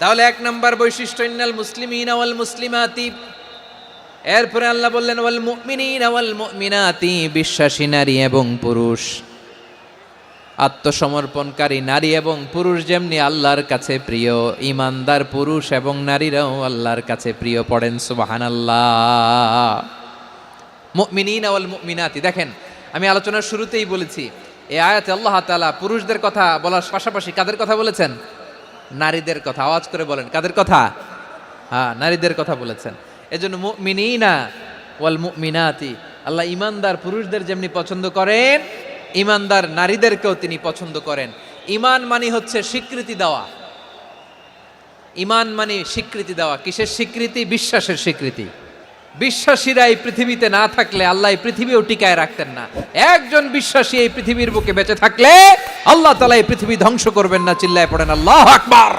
তাহলে এক নম্বর বৈশিষ্ট্য, ইন্নাল মুসলিমিন ওয়াল মুসলিমাতি এরপরে আল্লাহ বললেন, ওয়াল মুমিনিন ওয়াল মুমিনাতি বিশ্বাসী নারী এবং পুরুষ। আত্মসমর্পণকারী নারী এবং পুরুষ যেমনি আল্লাহর কাছে প্রিয়, ইমানদার পুরুষ এবং নারীরাও আল্লাহর কাছে প্রিয় পড়েন ওয়াল মুমিনাতি, দেখেন, আমি আলোচনার শুরুতেই বলেছি এ আয়াতে আল্লাহ তালা পুরুষদের কথা বলার পাশাপাশি কাদের কথা বলেছেন? নারীদের কথা, আওয়াজ করে বলেন, কাদের কথা? হ্যাঁ নারীদের কথা বলেছেন। এজন্য মিনিনা ওয়াল মুমিনাতি, আল্লাহ ইমানদার পুরুষদের যেমনি পছন্দ করেন, ইমানদার নারীদেরকেও তিনি পছন্দ করেন। ইমান মানে হচ্ছে স্বীকৃতি দেওয়া। ইমান মানে স্বীকৃতি দেওয়া, কিসের স্বীকৃতি? বিশ্বাসের স্বীকৃতি। বিশ্বাসীরা এই পৃথিবীতে না থাকলে আল্লাহ এই পৃথিবীও টিকায় রাখতেন না। একজন বিশ্বাসী এই পৃথিবীর বুকে বেঁচে থাকলে আল্লাহ তালা এই পৃথিবী ধ্বংস করবেন না, চিল্লায় পড়েন আল্লাহ আকবার।